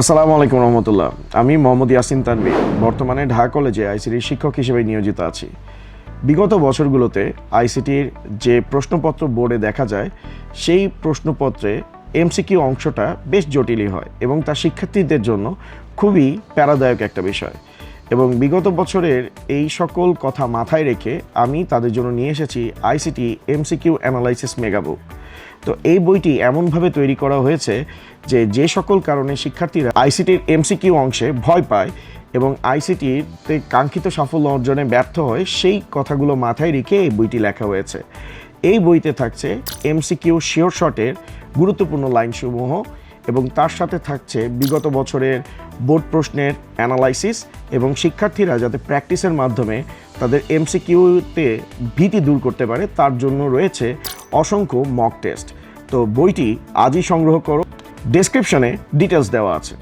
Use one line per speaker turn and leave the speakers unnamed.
আসসালামু আলাইকুম রহমতুল্লাহ। আমি মোহাম্মদ ইয়াসিন তানভি, বর্তমানে ঢাকা কলেজে আইসিটির শিক্ষক হিসেবে নিয়োজিত আছি। বিগত বছরগুলোতে আইসিটির যে প্রশ্নপত্র বোর্ডে দেখা যায়, সেই প্রশ্নপত্রে এমসিকিউ অংশটা বেশ জটিলই হয় এবং তা শিক্ষার্থীদের জন্য খুবই প্যারাদায়ক একটা বিষয়। এবং বিগত বছরের এই সকল কথা মাথায় রেখে আমি তাদের জন্য নিয়ে এসেছি আইসিটি এমসিকিউ অ্যানালাইসিস মেগাবুক। তো এই বইটি এমনভাবে তৈরি করা হয়েছে যে যে সকল কারণে শিক্ষার্থীরা আইসিটির এমসিকিউ অংশে ভয় পায় এবং আইসিটিতে কাঙ্ক্ষিত সাফল্য অর্জনে ব্যর্থ হয়, সেই কথাগুলো মাথায় রেখে এই বইটি লেখা হয়েছে। এই বইতে থাকছে এমসিকিউ শিওর শটের গুরুত্বপূর্ণ লাইনসমূহ এবং তার সাথে থাকছে বিগত বছরের বোর্ড প্রশ্নের অ্যানালাইসিস এবং শিক্ষার্থীরা যাতে প্র্যাকটিসের মাধ্যমে তাদের এমসিকিউতে ভীতি দূর করতে পারে, তার জন্য রয়েছে অসংখ্য মক টেস্ট তো বইটি আজই সংগ্রহ করো। ডেসক্রিপশনে ডিটেলস দেওয়া আছে।